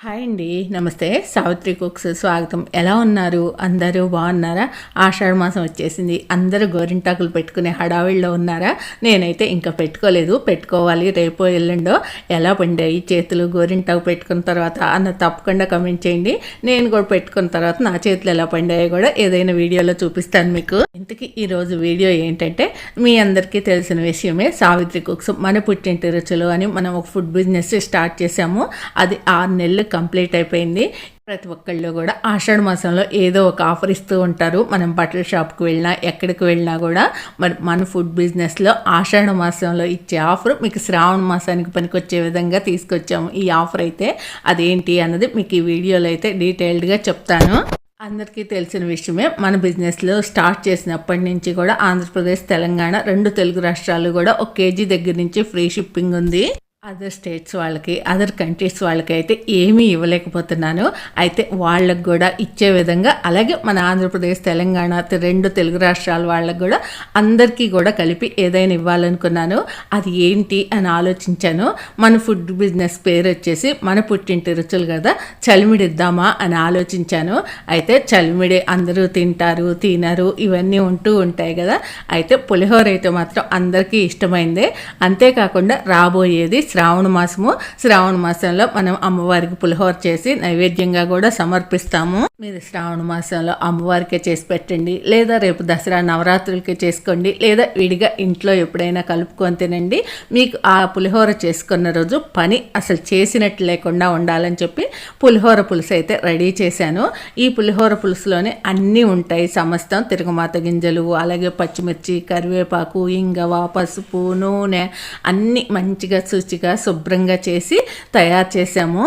Hi అండి. నమస్తే. Savitri cooks స్వాగతం. ఎలా ఉన్నారు? అందరూ బాగున్నారా? ఆషాఢ మాసం వచ్చేసింది. అందరూ గోరింటాకులు పెట్టుకునే హడావిడిలో ఉన్నారా? నేనైతే ఇంకా పెట్టుకోలేదు. పెట్టుకోవాలి. రేపు ఎల్లుండో ఎలా పండాయి? చేతులు గోరింటాకు పెట్టుకున్న తర్వాత అన్న తప్పకుండా కమెంట్ చేయండి. నేను కూడా పెట్టుకున్న తర్వాత నా చేతులు ఎలా పండాయో కూడా ఏదైనా వీడియోలో చూపిస్తాను మీకు. ఇంతకీ ఈరోజు వీడియో ఏంటంటే మీ అందరికీ తెలిసిన విషయమే సావిత్రి కుక్స్. మన పుట్టింటి రుచులు అని మనం ఒక ఫుడ్ బిజినెస్ స్టార్ట్ చేసాము అది ఆరు నెలలు కంప్లీట్ అయిపోయింది. ప్రతి ఒక్కళ్ళు కూడా ఆషాఢ మాసంలో ఏదో ఒక ఆఫర్ ఇస్తూ ఉంటారు. మనం బట్టల షాప్కి వెళ్ళినా ఎక్కడికి వెళ్ళినా కూడా మరి మన ఫుడ్ బిజినెస్లో ఆషాఢ మాసంలో ఇచ్చే ఆఫర్ మీకు శ్రావణ మాసానికి పనికొచ్చే విధంగా తీసుకొచ్చాము. ఈ ఆఫర్ అయితే అదేంటి అన్నది మీకు ఈ వీడియోలో అయితే డీటెయిల్డ్గా చెప్తాను. అందరికీ తెలిసిన విషయమే మన బిజినెస్లో స్టార్ట్ చేసినప్పటి నుంచి కూడా ఆంధ్రప్రదేశ్ తెలంగాణ రెండు తెలుగు రాష్ట్రాలు కూడా ఒక కేజీ దగ్గర నుంచి ఫ్రీ షిప్పింగ్ ఉంది. అదర్ స్టేట్స్ వాళ్ళకి అదర్ కంట్రీస్ వాళ్ళకి అయితే ఏమీ ఇవ్వలేకపోతున్నాను. అయితే వాళ్ళకు కూడా ఇచ్చే విధంగా అలాగే మన ఆంధ్రప్రదేశ్ తెలంగాణ రెండు తెలుగు రాష్ట్రాల వాళ్ళకు కూడా అందరికీ కూడా కలిపి ఏదైనా ఇవ్వాలనుకున్నాను. అది ఏంటి అని ఆలోచించాను. మన ఫుడ్ బిజినెస్ పేరు వచ్చేసి మన పుట్టింటి రుచులు కదా చలిమిడి ఇద్దామా అని ఆలోచించాను. అయితే చలిమిడి అందరూ తింటారు తినరు ఇవన్నీ ఉంటూ ఉంటాయి కదా. అయితే పులిహోర అయితే మాత్రం అందరికీ ఇష్టమైందే. అంతేకాకుండా రాబోయేది శ్రావణ మాసము. శ్రావణ మాసంలో మనం అమ్మవారికి పులిహోర చేసి నైవేద్యంగా కూడా సమర్పిస్తాము. మీరు శ్రావణ మాసంలో అమ్మవారికే చేసి పెట్టండి. లేదా రేపు దసరా నవరాత్రులకే చేసుకోండి. లేదా విడిగా ఇంట్లో ఎప్పుడైనా కలుపుకొని తినండి. మీకు ఆ పులిహోర చేసుకున్న రోజు పని అసలు చేసినట్టు లేకుండా ఉండాలని చెప్పి పులిహోర పులుసు అయితే రెడీ చేశాను. ఈ పులిహోర పులుసులోనే అన్నీ ఉంటాయి. సమస్తం తిరగమాత గింజలు అలాగే పచ్చిమిర్చి కరివేపాకు ఇంగవ పసుపు నూనె అన్నీ మంచిగా మంచిగా శుభ్రంగా చేసి తయారు చేసాము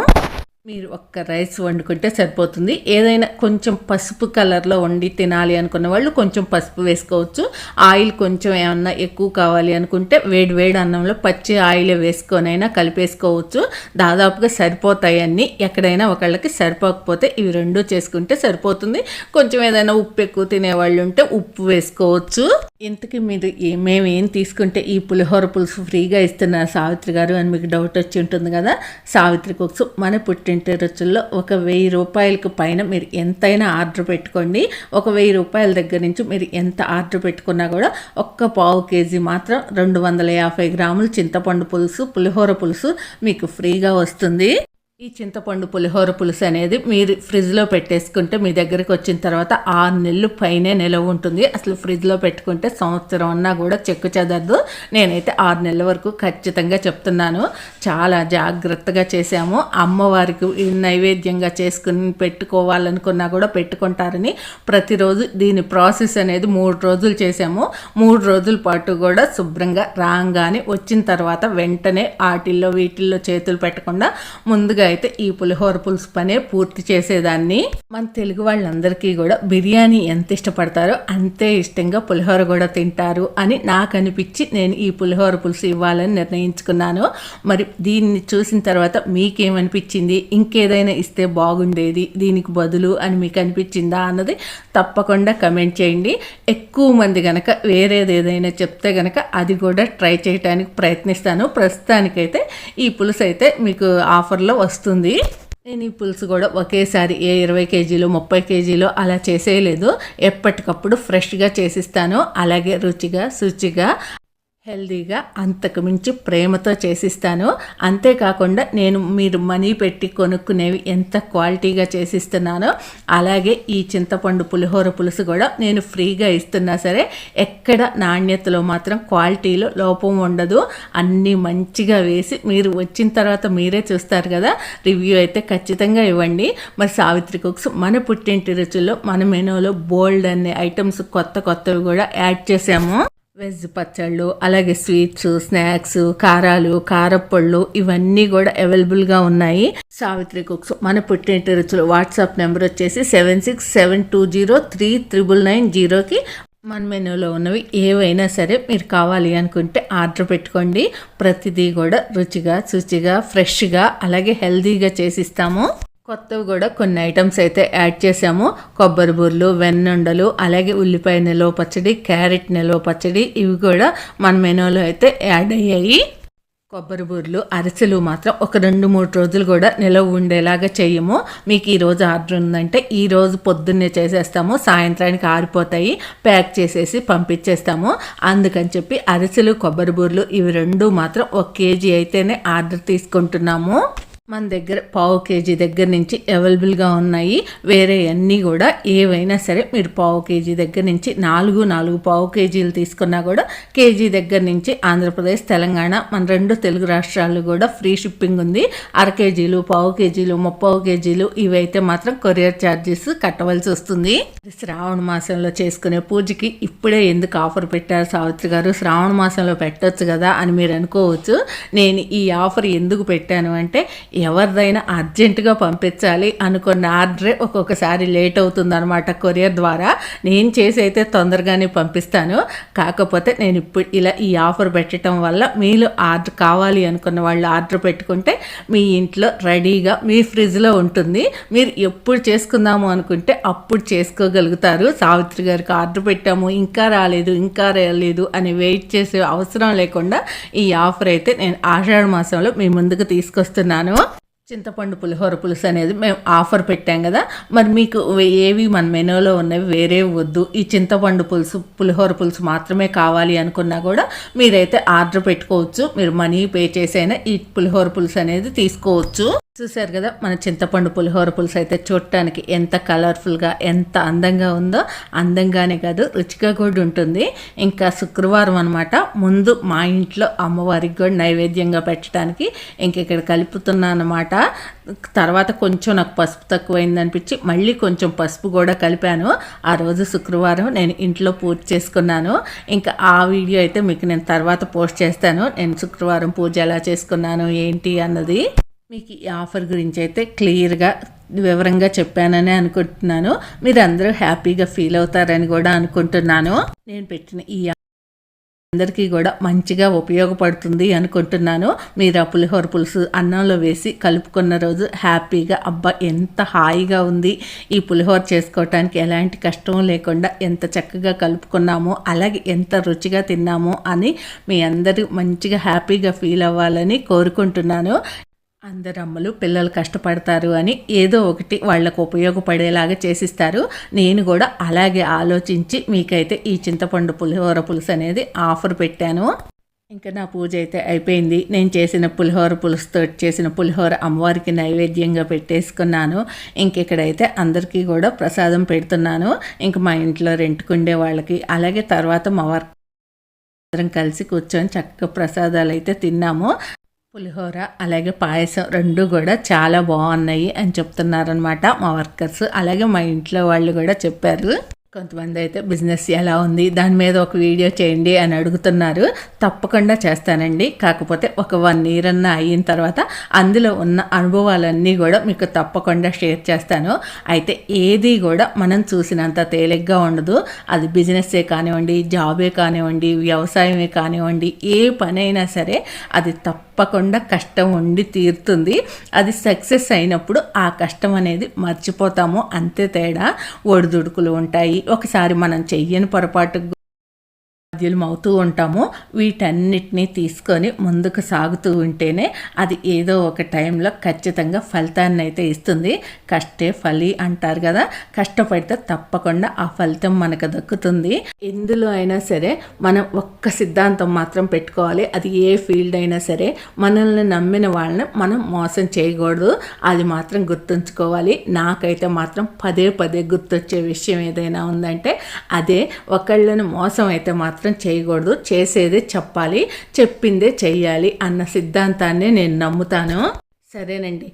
మీరు ఒక్క రైస్ వండుకుంటే సరిపోతుంది. ఏదైనా కొంచెం పసుపు కలర్లో వండి తినాలి అనుకున్న వాళ్ళు కొంచెం పసుపు వేసుకోవచ్చు. ఆయిల్ కొంచెం ఏమన్నా ఎక్కువ కావాలి అనుకుంటే వేడి వేడి అన్నంలో పచ్చి ఆయిల్ వేసుకొనైనా కలిపేసుకోవచ్చు. దాదాపుగా సరిపోతాయి అన్నీ. ఎక్కడైనా ఒకళ్ళకి సరిపోకపోతే ఇవి రెండు చేసుకుంటే సరిపోతుంది. కొంచెం ఏదైనా ఉప్పు ఎక్కువ తినేవాళ్ళు ఉంటే ఉప్పు వేసుకోవచ్చు. ఇంతకీ మీరు మేము ఏం తీసుకుంటే ఈ పులిహోర పులుసు ఫ్రీగా ఇస్తున్నారు సావిత్రి గారు అని మీకు డౌట్ వచ్చి ఉంటుంది కదా. సావిత్రి కుక్స్ మన తింటే రుచుల్లో ఒక వెయ్యి రూపాయలకు పైన మీరు ఎంతైనా ఆర్డర్ పెట్టుకోండి. ఒక వెయ్యి రూపాయల దగ్గర నుంచి మీరు ఎంత ఆర్డర్ పెట్టుకున్నా కూడా ఒక్క పావు కేజీ మాత్రం రెండు వందల యాభై గ్రాములు చింతపండు పులుసు పులిహోర పులుసు మీకు ఫ్రీగా వస్తుంది. ఈ చింతపండు పులిహోర పులుసు అనేది మీరు ఫ్రిడ్జ్లో పెట్టేసుకుంటే మీ దగ్గరికి వచ్చిన తర్వాత ఆరు నెలలు పైనే నిలవ ఉంటుంది. అసలు ఫ్రిడ్జ్లో పెట్టుకుంటే సంవత్సరం అన్నా కూడా చెక్కు చెదరదు. నేనైతే ఆరు నెలల వరకు ఖచ్చితంగా చెప్తున్నాను. చాలా జాగ్రత్తగా చేసాము అమ్మవారికి నైవేద్యంగా చేసుకుని పెట్టుకోవాలనుకున్నా కూడా పెట్టుకుంటారని ప్రతిరోజు దీని ప్రాసెస్ అనేది మూడు రోజులు చేసాము మూడు రోజుల పాటు కూడా శుభ్రంగా రాగానే వచ్చిన తర్వాత వెంటనే ఆటిల్లో వీటిల్లో చేతులు పెట్టకుండా ముందుగా అయితే ఈ పులిహోర పులుసు పనే పూర్తి చేసేదాన్ని. మన తెలుగు వాళ్ళందరికీ కూడా బిర్యానీ ఎంత ఇష్టపడతారో అంతే ఇష్టంగా పులిహోర కూడా తింటారు అని నాకు అనిపించి నేను ఈ పులిహోర పులుసు ఇవ్వాలని నిర్ణయించుకున్నాను. మరి దీన్ని చూసిన తర్వాత మీకేమనిపించింది? ఇంకేదైనా ఇస్తే బాగుండేది? దీనికి బదులు అని మీకు అనిపించిందా అన్నది తప్పకుండా కమెంట్ చేయండి. ఎక్కువ మంది గనక వేరేది ఏదైనా చెప్తే గనక అది కూడా ట్రై చేయడానికి ప్రయత్నిస్తాను. ప్రస్తుతానికైతే ఈ పులుసు అయితే మీకు ఆఫర్లో వస్తుంది. వస్తుంది. నేను ఈ పులుసు కూడా ఒకేసారి ఏ ఇరవై కేజీలు ముప్పై కేజీలు అలా చేసేయలేదు. ఎప్పటికప్పుడు ఫ్రెష్గా చేసిస్తాను. అలాగే రుచిగా శుచిగా. హెల్దీగా అంతకు మించి ప్రేమతో చేసిస్తాను. అంతేకాకుండా నేను మీరు మనీ పెట్టి కొనుక్కునేవి ఎంత క్వాలిటీగా చేసిస్తున్నానో అలాగే ఈ చింతపండు పులిహోర పులుసు కూడా నేను ఫ్రీగా ఇస్తున్నా సరే ఎక్కడ నాణ్యతలో మాత్రం క్వాలిటీలో లోపం ఉండదు. అన్నీ మంచిగా వేసి మీరు వచ్చిన తర్వాత మీరే చూస్తారు కదా రివ్యూ అయితే ఖచ్చితంగా ఇవ్వండి. మరి సావిత్రి కుక్స్ మన పుట్టింటి రుచుల్లో మన మెనూలో బోల్డ్ అనే ఐటమ్స్ కొత్త కొత్తవి కూడా యాడ్ చేసాము వెజ్ పచ్చళ్ళు అలాగే స్వీట్స్ స్నాక్స్ కారాలు కారపళ్ళు ఇవన్నీ కూడా అవైలబుల్గా ఉన్నాయి. సావిత్రి కుక్స్ మన పుట్టింటి రుచులు. వాట్సాప్ నెంబర్ వచ్చేసి seven six seven two zero three triple nine జీరోకి మన మెనూలో ఉన్నవి ఏవైనా సరే మీరు కావాలి అనుకుంటే ఆర్డర్ పెట్టుకోండి. ప్రతిదీ కూడా రుచిగా శుచిగా ఫ్రెష్గా అలాగే హెల్తీగా చేసిస్తాము. కొత్తవి కూడా కొన్ని ఐటమ్స్ అయితే యాడ్ చేసాము కొబ్బరి బూర్లు వెన్నుండలు అలాగే ఉల్లిపాయ నిల్వ పచ్చడి క్యారెట్ నిల్వ పచ్చడి ఇవి కూడా మన మెనూలో అయితే యాడ్ అయ్యాయి. కొబ్బరి బూర్లు అరిసెలు మాత్రం ఒక రెండు మూడు రోజులు కూడా నిలవ ఉండేలాగా చేయము. మీకు ఈరోజు ఆర్డర్ ఉందంటే ఈరోజు పొద్దున్నే చేసేస్తాము. సాయంత్రానికి ఆరిపోతాయి. ప్యాక్ చేసేసి పంపించేస్తాము. అందుకని చెప్పి అరిసెలు కొబ్బరి బూర్లు ఇవి రెండు మాత్రం ఒక కేజీ అయితేనే ఆర్డర్ తీసుకుంటున్నాము. మన దగ్గర పావు కేజీ దగ్గర నుంచి అవైలబుల్గా ఉన్నాయి. వేరే అన్నీ కూడా ఏవైనా సరే మీరు పావు కేజీ దగ్గర నుంచి నాలుగు నాలుగు పావు కేజీలు తీసుకున్నా కూడా కేజీ దగ్గర నుంచి ఆంధ్రప్రదేశ్ తెలంగాణ మన రెండు తెలుగు రాష్ట్రాలు కూడా ఫ్రీ షిప్పింగ్ ఉంది. అర కేజీలు పావు కేజీలు ముప్పావు కేజీలు ఇవైతే మాత్రం కొరియర్ ఛార్జెస్ కట్టవలసి వస్తుంది. శ్రావణ మాసంలో చేసుకునే పూజకి ఇప్పుడే ఎందుకు ఆఫర్ పెట్టారు సావిత్రి గారు? శ్రావణ మాసంలో పెట్టొచ్చు కదా అని మీరు అనుకోవచ్చు. నేను ఈ ఆఫర్ ఎందుకు పెట్టాను అంటే ఎవరిదైనా అర్జెంటుగా పంపించాలి అనుకున్న ఆర్డరే ఒక్కొక్కసారి లేట్ అవుతుంది అనమాట కొరియర్ ద్వారా. నేను చేసి అయితే తొందరగానే పంపిస్తాను. కాకపోతే నేను ఇప్పుడు ఇలా ఈ ఆఫర్ పెట్టడం వల్ల మీరు ఆర్డర్ కావాలి అనుకున్న వాళ్ళు ఆర్డర్ పెట్టుకుంటే మీ ఇంట్లో రెడీగా మీ ఫ్రిడ్జ్లో ఉంటుంది. మీరు ఎప్పుడు చేసుకుందాము అనుకుంటే అప్పుడు చేసుకోగలుగుతారు. సావిత్రి గారికి ఆర్డర్ పెట్టాము ఇంకా రాలేదు ఇంకా రాలేదు అని వెయిట్ చేసే అవసరం లేకుండా ఈ ఆఫర్ అయితే నేను ఆషాఢ మాసంలో మీ ముందుకు తీసుకొస్తున్నాను. చింతపండు పులిహోర పులుసు అనేది మేము ఆఫర్ పెట్టాం కదా. మరి మీకు ఏవి మన మెనూలో ఉన్నవి వేరే వద్దు. ఈ చింతపండు పులుసు పులిహోర పులుసు మాత్రమే కావాలి అనుకున్నా కూడా మీరైతే ఆర్డర్ పెట్టుకోవచ్చు. మీరు మనీ పే చేసైనా ఈ పులిహోర పులుసు అనేది తీసుకోవచ్చు. చూశారు కదా మన చింతపండు పులిహోర పులుసు అయితే చూడటానికి ఎంత కలర్ఫుల్గా ఎంత అందంగా ఉందో అందంగానే కాదు రుచిగా కూడా ఉంటుంది. ఇంకా శుక్రవారం అనమాట ముందు మా ఇంట్లో అమ్మవారికి కూడా నైవేద్యంగా పెట్టడానికి ఇంక ఇక్కడ కలుపుతున్నాను అనమాట తర్వాత కొంచెం నాకు పసుపు తక్కువైంది అనిపించి మళ్ళీ కొంచెం పసుపు కూడా కలిపాను. ఆ రోజు శుక్రవారం నేను ఇంట్లో పూజ చేసుకున్నాను. ఇంకా ఆ వీడియో అయితే మీకు నేను తర్వాత పోస్ట్ చేస్తాను. నేను శుక్రవారం పూజ ఎలా చేసుకున్నాను ఏంటి అన్నది. మీకు ఈ ఆఫర్ గురించి అయితే క్లియర్గా వివరంగా చెప్పానని అనుకుంటున్నాను. మీరు అందరూ హ్యాపీగా ఫీల్ అవుతారని కూడా అనుకుంటున్నాను. నేను పెట్టిన ఈ అందరికీ కూడా మంచిగా ఉపయోగపడుతుంది అనుకుంటున్నాను. మీరు ఆ పులిహోర పులుసు అన్నంలో వేసి కలుపుకున్న రోజు హ్యాపీగా అబ్బా ఎంత హాయిగా ఉంది. ఈ పులిహోర చేసుకోవటానికి ఎలాంటి కష్టం లేకుండా ఎంత చక్కగా కలుపుకున్నామో అలాగే ఎంత రుచిగా తిన్నామో అని మీ అందరూ మంచిగా హ్యాపీగా ఫీల్ అవ్వాలని కోరుకుంటున్నాను. అందరు అమ్మలు పిల్లలు కష్టపడతారు అని ఏదో ఒకటి వాళ్ళకు ఉపయోగపడేలాగా చేసిస్తారు. నేను కూడా అలాగే ఆలోచించి మీకైతే ఈ చింతపండు పులిహోర పులుసు అనేది ఆఫర్ పెట్టాను. ఇంకా నా పూజ అయితే అయిపోయింది. నేను చేసిన పులిహోర పులుసుతో చేసిన పులిహోర అమ్మవారికి నైవేద్యంగా పెట్టేసుకున్నాను. ఇంక ఇక్కడైతే అందరికీ కూడా ప్రసాదం పెడుతున్నాను. ఇంక మా ఇంట్లో రెంట్కుండే వాళ్ళకి అలాగే తర్వాత మా వారి అందరం కలిసి కూర్చొని చక్కగా ప్రసాదాలు అయితే తిన్నాము. పులిహోర అలాగే పాయసం రెండు కూడా చాలా బాగున్నాయి అని చెప్తున్నారనమాట మా వర్కర్స్. అలాగే మా ఇంట్లో వాళ్ళు కూడా చెప్పారు. కొంతమంది అయితే బిజినెస్ ఎలా ఉంది దాని మీద ఒక వీడియో చేయండి అని అడుగుతున్నారు. తప్పకుండా చేస్తానండి. కాకపోతే ఒక వన్ ఇయర్ అన్న అయిన తర్వాత అందులో ఉన్న అనుభవాలన్నీ కూడా మీకు తప్పకుండా షేర్ చేస్తాను. అయితే ఏది కూడా మనం చూసినంత తేలిగ్గా ఉండదు. అది బిజినెస్సే కానివ్వండి జాబే కానివ్వండి వ్యవసాయమే కానివ్వండి ఏ పనైనా సరే అది తప్పకుండా కష్టం ఉండి తీరుతుంది. అది సక్సెస్ అయినప్పుడు ఆ కష్టం అనేది మర్చిపోతాము. అంతే తేడా. ఒడిదుడుకులు ఉంటాయి ఒకసారి మనం చెయ్యని పొరపాటు బాధ్యులం అవుతూ ఉంటాము వీటన్నిటినీ తీసుకొని ముందుకు సాగుతూ ఉంటేనే అది ఏదో ఒక టైంలో ఖచ్చితంగా ఫలితాన్ని అయితే ఇస్తుంది. కష్టే ఫలి అంటారు కదా. కష్టపడితే తప్పకుండా ఆ ఫలితం మనకు దక్కుతుంది. ఎందులో అయినా సరే మనం ఒక్క సిద్ధాంతం మాత్రం పెట్టుకోవాలి. అది ఏ ఫీల్డ్ అయినా సరే మనల్ని నమ్మిన వాళ్ళని మనం మోసం చేయకూడదు. అది మాత్రం గుర్తుంచుకోవాలి. నాకైతే మాత్రం పదే పదే గుర్తొచ్చే విషయం ఏదైనా ఉందంటే అదే ఒకళ్ళని మోసం అయితే మాత్రం మాత్రం చేయకూడదు. చేసేదే చెప్పాలి చెప్పిందే చెయ్యాలి అన్న సిద్ధాంతాన్ని నేను నమ్ముతాను. సరేనండి.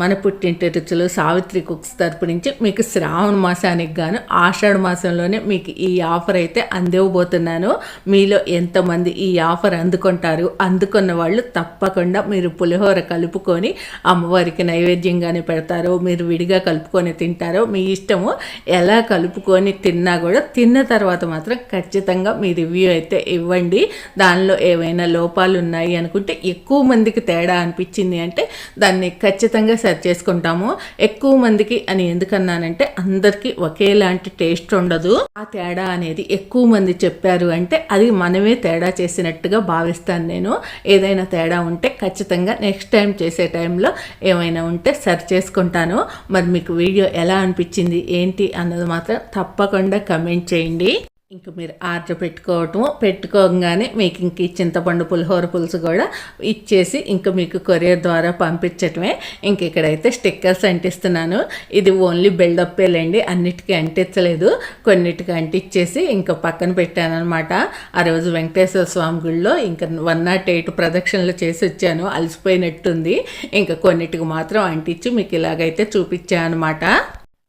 మన పుట్టింటి రుచులు సావిత్రి కుక్స్ తరపు నుంచి మీకు శ్రావణ మాసానికి గాను ఆషాఢ మాసంలోనే మీకు ఈ ఆఫర్ అయితే అందివ్వబోతున్నాను. మీలో ఎంతమంది ఈ ఆఫర్ అందుకుంటారు అందుకున్న వాళ్ళు తప్పకుండా మీరు పులిహోర కలుపుకొని అమ్మవారికి నైవేద్యంగానే పెడతారు మీరు విడిగా కలుపుకొని తింటారో మీ ఇష్టము ఎలా కలుపుకొని తిన్నా కూడా తిన్న తర్వాత మాత్రం ఖచ్చితంగా మీ రివ్యూ అయితే ఇవ్వండి. దానిలో ఏవైనా లోపాలు ఉన్నాయి అనుకుంటే ఎక్కువ మందికి తేడా అనిపించింది అంటే దాన్ని ఖచ్చితంగా సరి చేసుకుంటాము. ఎక్కువ మందికి అని ఎందుకన్నానంటే అందరికీ ఒకేలాంటి టేస్ట్ ఉండదు. ఆ తేడా అనేది ఎక్కువ మంది చెప్పారు అంటే అది మనమే తేడా చేసినట్టుగా భావిస్తాను నేను. ఏదైనా తేడా ఉంటే ఖచ్చితంగా నెక్స్ట్ టైం చేసే టైంలో ఏమైనా ఉంటే సరి చేసుకుంటాను. మరి మీకు వీడియో ఎలా అనిపించింది ఏంటి అన్నది మాత్రం తప్పకుండా కమెంట్ చేయండి. ఇంక మీరు ఆర్డర్ పెట్టుకోవటం పెట్టుకోగానే మీకు ఇంక ఈ చింతపండు పులిహోర పులుసు కూడా ఇచ్చేసి ఇంకా మీకు కొరియర్ ద్వారా పంపించటమే. ఇంక ఇక్కడైతే స్టిక్కర్స్ అంటిస్తున్నాను. ఇది ఓన్లీ బిల్డప్పేలేండి అన్నిటికీ అంటించలేదు. కొన్నిటికి అంటించేసి ఇంకా పక్కన పెట్టాను అనమాట ఆ రోజు వెంకటేశ్వర స్వామి గుడిలో ఇంకా వన్ నాట్ ఎయిట్ ప్రదక్షిణలు చేసి వచ్చాను. అలసిపోయినట్టుంది. ఇంకా కొన్నిటికి మాత్రం అంటించి మీకు ఇలాగైతే చూపించాను అనమాట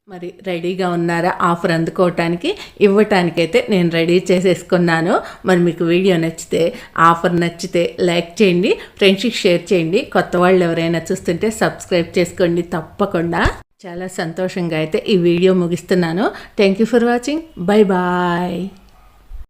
మరి రెడీగా ఉన్నారా? ఆఫర్ అందుకోవటానికి ఇవ్వటానికైతే నేను రెడీ చేసేసుకున్నాను. మరి మీకు వీడియో నచ్చితే ఆఫర్ నచ్చితే లైక్ చేయండి ఫ్రెండ్స్కి షేర్ చేయండి. కొత్త వాళ్ళు ఎవరైనా చూస్తుంటే సబ్స్క్రైబ్ చేసుకోండి తప్పకుండా. చాలా సంతోషంగా అయితే ఈ వీడియో ముగిస్తున్నాను. Thank you for watching bye bye